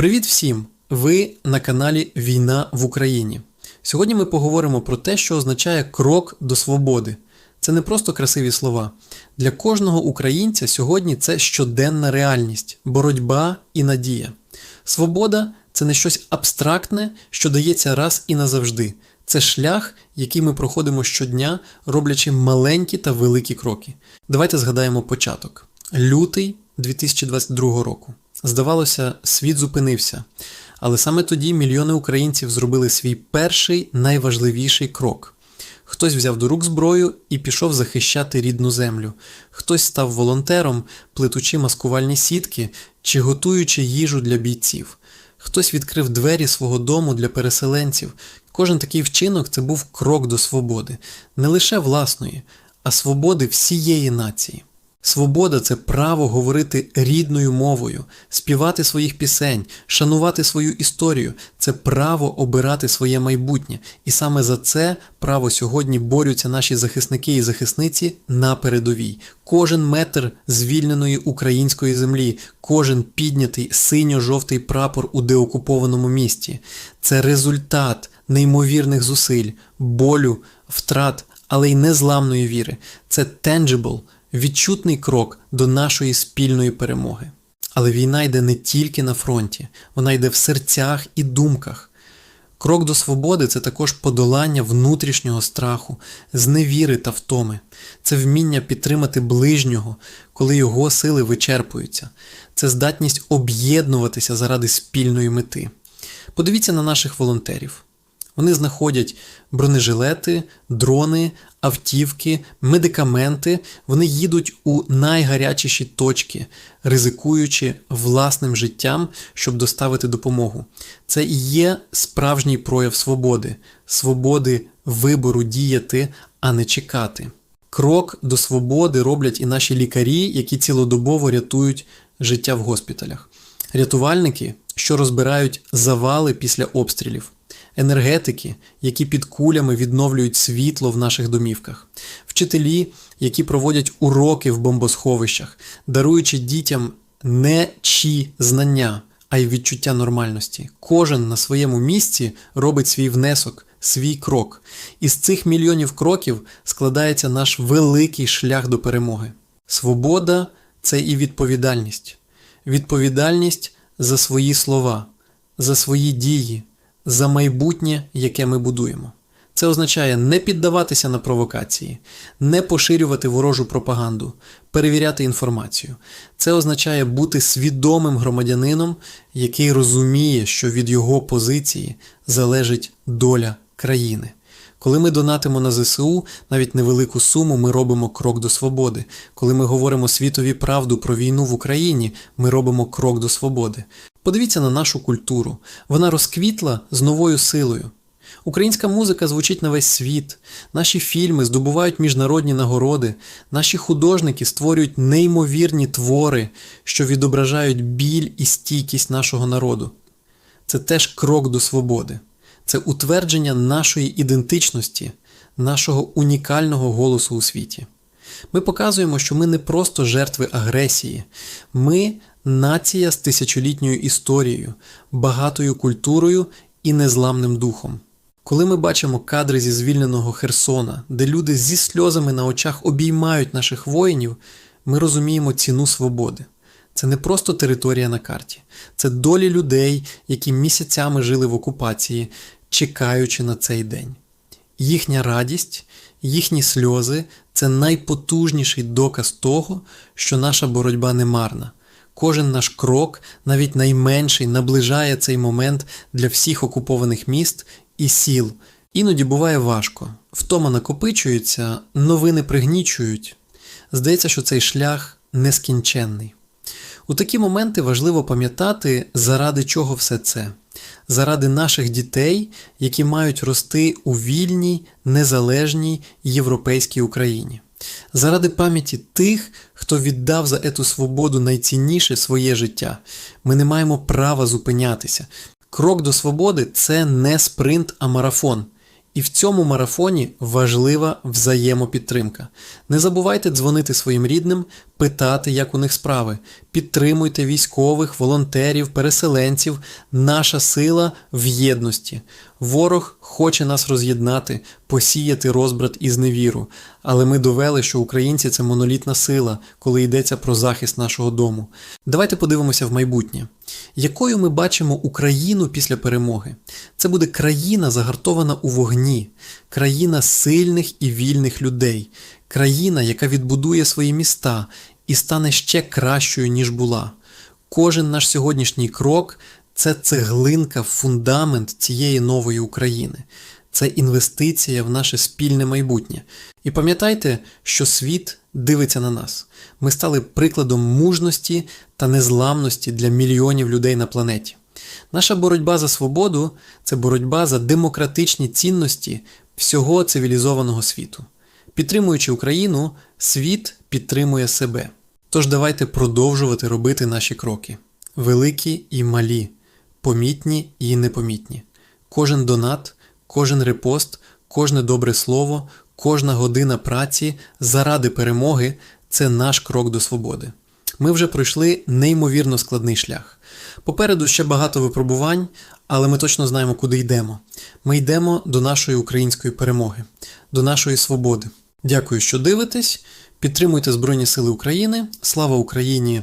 Привіт всім! Ви на каналі Війна в Україні. Сьогодні ми поговоримо про те, що означає крок до свободи. Це не просто красиві слова. Для кожного українця сьогодні це щоденна реальність, боротьба і надія. Свобода це не щось абстрактне, що дається раз і назавжди. Це шлях, який ми проходимо щодня, роблячи маленькі та великі кроки. Давайте згадаємо початок. Лютий 2022 року. Здавалося, світ зупинився. Але саме тоді мільйони українців зробили свій перший найважливіший крок. Хтось взяв до рук зброю і пішов захищати рідну землю. Хтось став волонтером, плетучи маскувальні сітки чи готуючи їжу для бійців. Хтось відкрив двері свого дому для переселенців. Кожен такий вчинок це був крок до свободи, не лише власної, а свободи всієї нації. Свобода це право говорити рідною мовою, співати своїх пісень, шанувати свою історію, це право обирати своє майбутнє. І саме за це право сьогодні борються наші захисники і захисниці на передовій. Кожен метр звільненої української землі, кожен піднятий синьо-жовтий прапор у деокупованому місті. Це результат неймовірних зусиль, болю, втрат, але й незламної віри. Це tangible, відчутний крок до нашої спільної перемоги. Але війна йде не тільки на фронті, вона йде в серцях і думках. Крок до свободи це також подолання внутрішнього страху, зневіри та втоми, це вміння підтримати ближнього, коли його сили вичерпуються, це здатність об'єднуватися заради спільної мети. Подивіться на наших волонтерів. Вони знаходять бронежилети, дрони, автівки, медикаменти. Вони їдуть у найгарячіші точки, ризикуючи власним життям, щоб доставити допомогу. Це і є справжній прояв свободи, свободи вибору діяти, а не чекати. Крок до свободи роблять і наші лікарі, які цілодобово рятують життя в госпіталях, рятувальники, що розбирають завали після обстрілів енергетики, які під кулями відновлюють світло в наших домівках, вчителі, які проводять уроки в бомбосховищах, даруючи дітям не чі знання, а й відчуття нормальності. Кожен на своєму місці робить свій внесок, свій крок. Із цих мільйонів кроків складається наш великий шлях до перемоги. Свобода це і відповідальність. Відповідальність за свої слова, за свої дії, за майбутнє, яке ми будуємо. Це означає не піддаватися на провокації, не поширювати ворожу пропаганду, перевіряти інформацію. Це означає бути свідомим громадянином, який розуміє, що від його позиції залежить доля країни. Коли ми донатимо на ЗСУ, навіть невелику суму, ми робимо крок до свободи. Коли ми говоримо світові правду про війну в Україні, ми робимо крок до свободи. Подивіться на нашу культуру. Вона розквітла з новою силою. Українська музика звучить на весь світ, наші фільми здобувають міжнародні нагороди, наші художники створюють неймовірні твори, що відображають біль і стійкість нашого народу. Це теж крок до свободи, це утвердження нашої ідентичності, нашого унікального голосу у світі. Ми показуємо, що ми не просто жертви агресії, ми нація з тисячолітньою історією, багатою культурою і незламним духом. Коли ми бачимо кадри зі звільненого Херсона, де люди зі сльозами на очах обіймають наших воїнів, ми розуміємо ціну свободи. Це не просто територія на карті, це долі людей, які місяцями жили в окупації, чекаючи на цей день. Їхня радість, їхні сльози це найпотужніший доказ того, що наша боротьба не марна. Кожен наш крок, навіть найменший, наближає цей момент для всіх окупованих міст і сіл. Іноді буває важко. Втома накопичується, новини пригнічують. Здається, що цей шлях нескінченний. У такі моменти важливо пам'ятати, заради чого все це, заради наших дітей, які мають рости у вільній, незалежній європейській Україні заради пам'яті тих, хто віддав за ету свободу найцінніше своє життя. Ми не маємо права зупинятися. Крок до свободи це не спринт, а марафон. І в цьому марафоні важлива взаємопідтримка. Не забувайте дзвонити своїм рідним, питати, як у них справи, підтримуйте військових, волонтерів, переселенців. Наша сила в єдності. Ворог хоче нас роз'єднати, посіяти розбрат і зневіру. Але ми довели, що українці це монолітна сила, коли йдеться про захист нашого дому. Давайте подивимося в майбутнє. Якою ми бачимо Україну після перемоги? Це буде країна, загартована у вогні, країна сильних і вільних людей, країна, яка відбудує свої міста і стане ще кращою, ніж була. Кожен наш сьогоднішній крок це цеглинка фундамент цієї нової України. Це інвестиція в наше спільне майбутнє. І пам'ятайте, що світ дивиться на нас. Ми стали прикладом мужності та незламності для мільйонів людей на планеті. Наша боротьба за свободу це боротьба за демократичні цінності всього цивілізованого світу. Підтримуючи Україну, світ підтримує себе. Тож давайте продовжувати робити наші кроки: великі і малі, помітні і непомітні. Кожен донат, кожен репост, кожне добре слово, кожна година праці заради перемоги це наш крок до свободи. Ми вже пройшли неймовірно складний шлях. Попереду ще багато випробувань, але ми точно знаємо, куди йдемо. Ми йдемо до нашої української перемоги, до нашої свободи. Дякую, що дивитесь. Підтримуйте Збройні Сили України. Слава Україні!